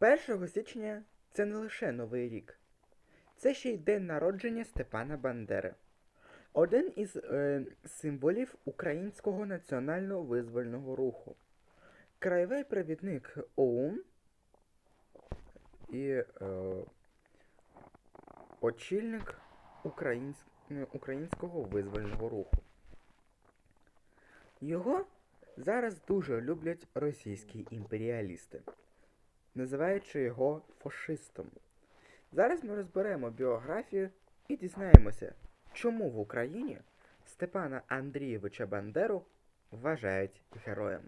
1 січня це не лише Новий рік, це ще й день народження Степана Бандери. Один із е, символів українського національно визвольного руху. Краєвий провідник ОУН і е, очільник українсь... українського визвольного руху. Його зараз дуже люблять російські імперіалісти, називаючи його фашистом. Зараз ми розберемо біографію і дізнаємося, чому в Україні Степана Андрійовича Бандеру вважають героєм.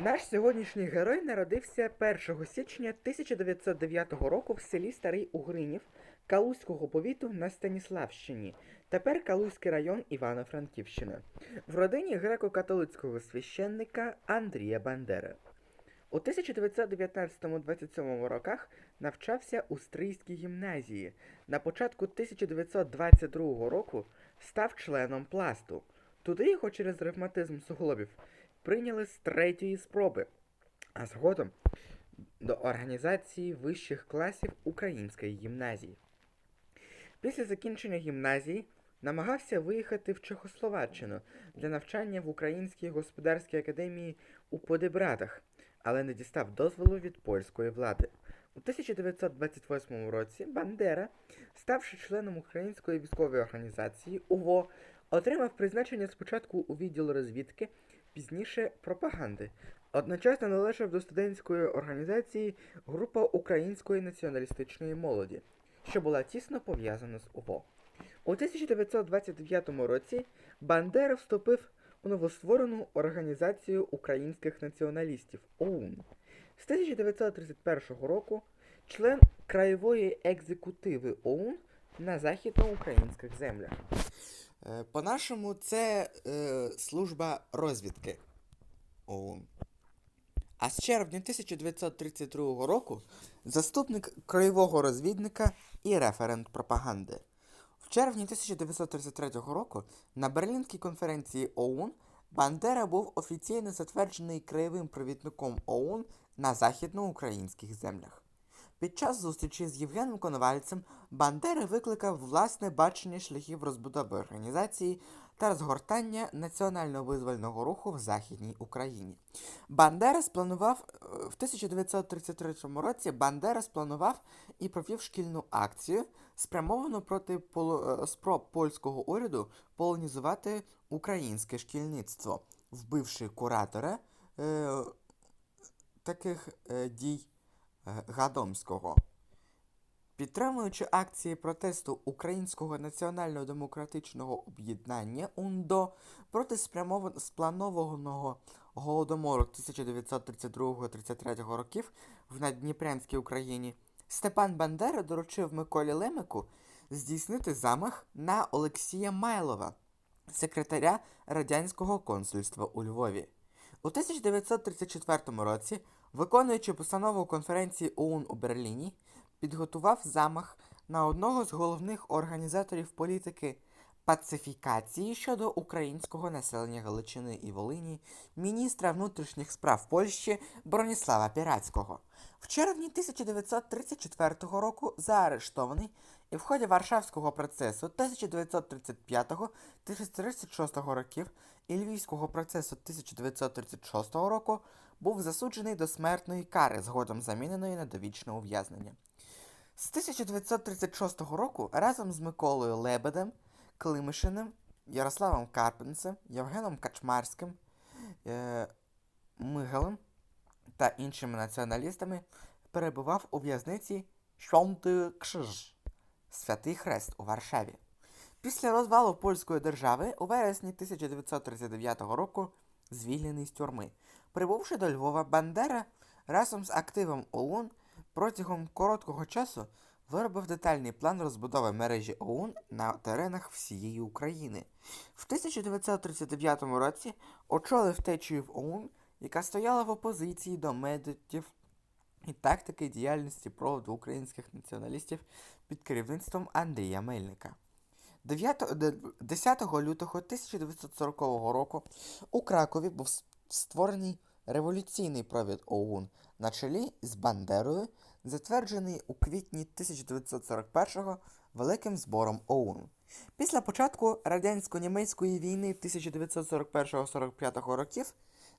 Наш сьогоднішній герой народився 1 січня 1909 року в селі Старий Угринів Калузького повіту на Станіславщині, тепер Калузький район Івано-Франківщини, в родині греко-католицького священника Андрія Бандери. У 1919-27 роках навчався у Стрийській гімназії. На початку 1922 року став членом пласту. Туди його через ревматизм суглобів прийняли з третьої спроби, а згодом до організації вищих класів Української гімназії. Після закінчення гімназії намагався виїхати в Чехословаччину для навчання в Українській господарській академії у Подебратах, але не дістав дозволу від польської влади. У 1928 році Бандера, ставши членом Української військової організації УВО, отримав призначення спочатку у відділ розвідки, пізніше пропаганди. Одночасно належав до студентської організації Група української націоналістичної молоді, що була тісно пов'язана з УВО. У 1929 році Бандера вступив у новостворену організацію українських націоналістів ОУН. З 1931 року член краєвої екзекутиви ОУН на західноукраїнських землях. Е, По-нашому, це е, служба розвідки ОУН. А з червня 1932 року заступник краєвого розвідника і референт пропаганди. В червні 1933 року на Берлінській конференції ОУН Бандера був офіційно затверджений краєвим провідником ОУН на західноукраїнських землях. Під час зустрічі з Євгеном Коновальцем Бандера викликав власне бачення шляхів розбудови організації та розгортання національно-визвольного руху в Західній Україні. Бандера спланував е, в 1933 році Бандера спланував і провів шкільну акцію, спрямовану проти поло- е, спроб польського уряду полонізувати українське шкільництво, вбивши куратора е, таких е, дій е, Гадомського. Підтримуючи акції протесту Українського національно-демократичного об'єднання УНДО проти спланованого голодомору 1932-33 років в Наддніпрянській Україні, Степан Бандера доручив Миколі Лемику здійснити замах на Олексія Майлова, секретаря радянського консульства у Львові. У 1934 році, виконуючи постанову конференції ОУН у Берліні, підготував замах на одного з головних організаторів політики пацифікації щодо українського населення Галичини і Волині, міністра внутрішніх справ Польщі Броніслава Пірацького. В червні 1934 року заарештований і в ході Варшавського процесу 1935-1936 років і Львівського процесу 1936 року був засуджений до смертної кари, згодом заміненої на довічне ув'язнення. З 1936 року разом з Миколою Лебедем, Климишиним, Ярославом Карпенцем, Євгеном Качмарським, е- Мигалем та іншими націоналістами перебував у в'язниці Кшиж Святий Хрест у Варшаві. Після розвалу польської держави у вересні 1939 року звільнений з тюрми. Прибувши до Львова, Бандера разом з активом ОУН протягом короткого часу виробив детальний план розбудови мережі ОУН на теренах всієї України. В 1939 році очолив течію в ОУН, яка стояла в опозиції до методів і тактики діяльності проводу українських націоналістів під керівництвом Андрія Мельника. 9, 10 лютого 1940 року у Кракові був створений революційний провід ОУН на чолі з Бандерою, затверджений у квітні 1941-го Великим збором ОУН. Після початку радянсько-німецької війни 1941-45 років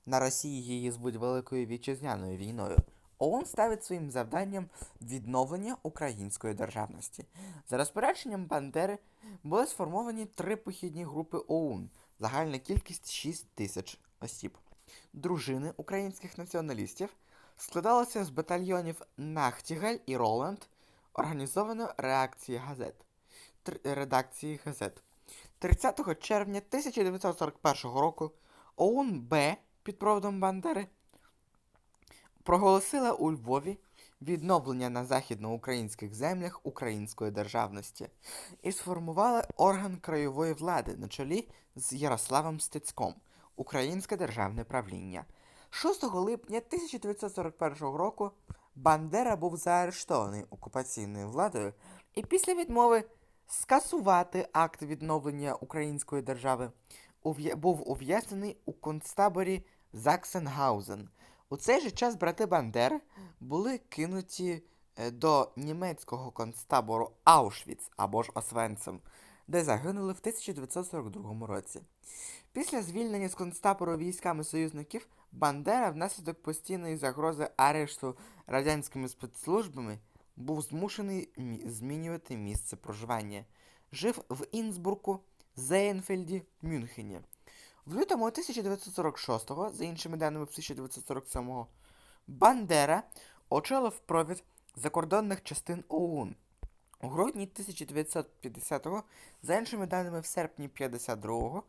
на Росії її звуть Великою Вітчизняною війною. ОУН ставить своїм завданням відновлення української державності. За розпорядженням Бандери були сформовані три похідні групи ОУН, загальна кількість 6 тисяч осіб. Дружини українських націоналістів складалися з батальйонів Нахтігаль і Роланд, організовано реакції газет, редакції газет. 30 червня 1941 року ОУН Б під проводом Бандери проголосила у Львові відновлення на західноукраїнських землях української державності і сформувала орган краєвої влади на чолі з Ярославом Стецьком Українське державне правління. 6 липня 1941 року Бандера був заарештований окупаційною владою і після відмови скасувати акт відновлення української держави був ув'язнений у концтаборі Заксенгаузен. У цей же час брати Бандери були кинуті е, до німецького концтабору Аушвіц або ж Освенцим, де загинули в 1942 році. Після звільнення з концтабору військами союзників Бандера внаслідок постійної загрози арешту радянськими спецслужбами був змушений змінювати місце проживання. Жив в Інсбруку, Зейнфельді, Мюнхені. В лютому 1946-го, за іншими даними 1947-го, Бандера очолив провід закордонних частин ОУН. У грудні 1950-го, за іншими даними в серпні 52-го,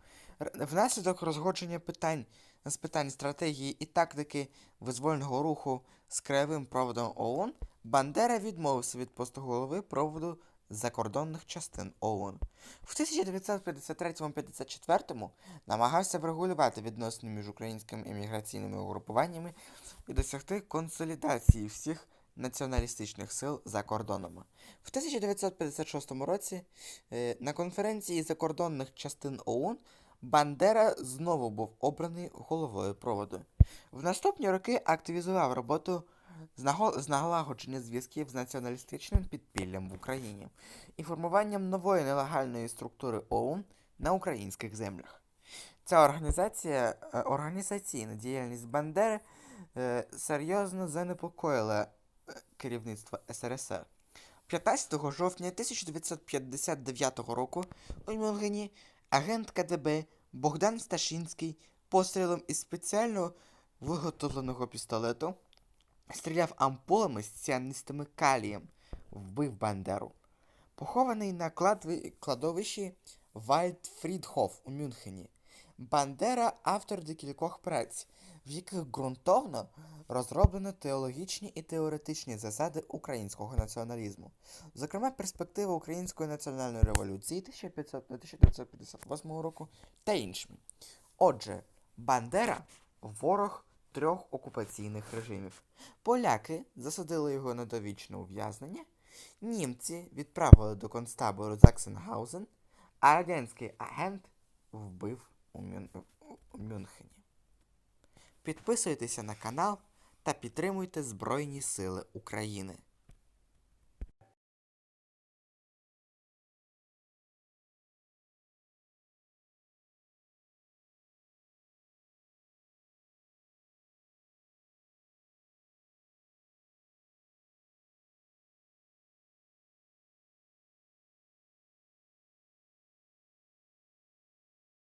внаслідок розгодження питань з питань стратегії і тактики визвольного руху з краєвим проводом ООН, Бандера відмовився від посту голови проводу закордонних частин ООН. В 1953-54 намагався врегулювати відносини між українськими еміграційними угрупуваннями і досягти консолідації всіх націоналістичних сил за кордоном. В 1956 році е, на конференції закордонних частин ОУН Бандера знову був обраний головою проводу. В наступні роки активізував роботу з налагодження зв'язків з націоналістичним підпіллям в Україні і формуванням нової нелегальної структури ОУН на українських землях. Ця організація, е, організаційна діяльність Бандери е, серйозно занепокоїла керівництво СРСР. 15 жовтня 1959 року у Мюнхені агент КДБ Богдан Сташинський пострілом із спеціально виготовленого пістолету стріляв ампулами з ціанистими калієм, вбив Бандеру. Похований на кладовищі Вальдфрідхоф у Мюнхені. Бандера автор декількох праць, в яких ґрунтовно розроблено теологічні і теоретичні засади українського націоналізму, зокрема перспектива української національної революції 1500-1958 року та іншими. Отже, Бандера ворог трьох окупаційних режимів. Поляки засадили його на довічне ув'язнення, німці відправили до концтабору Заксенгаузен, а радянський агент вбив у Мюнхені. Підписуйтеся на канал та підтримуйте Збройні Сили України.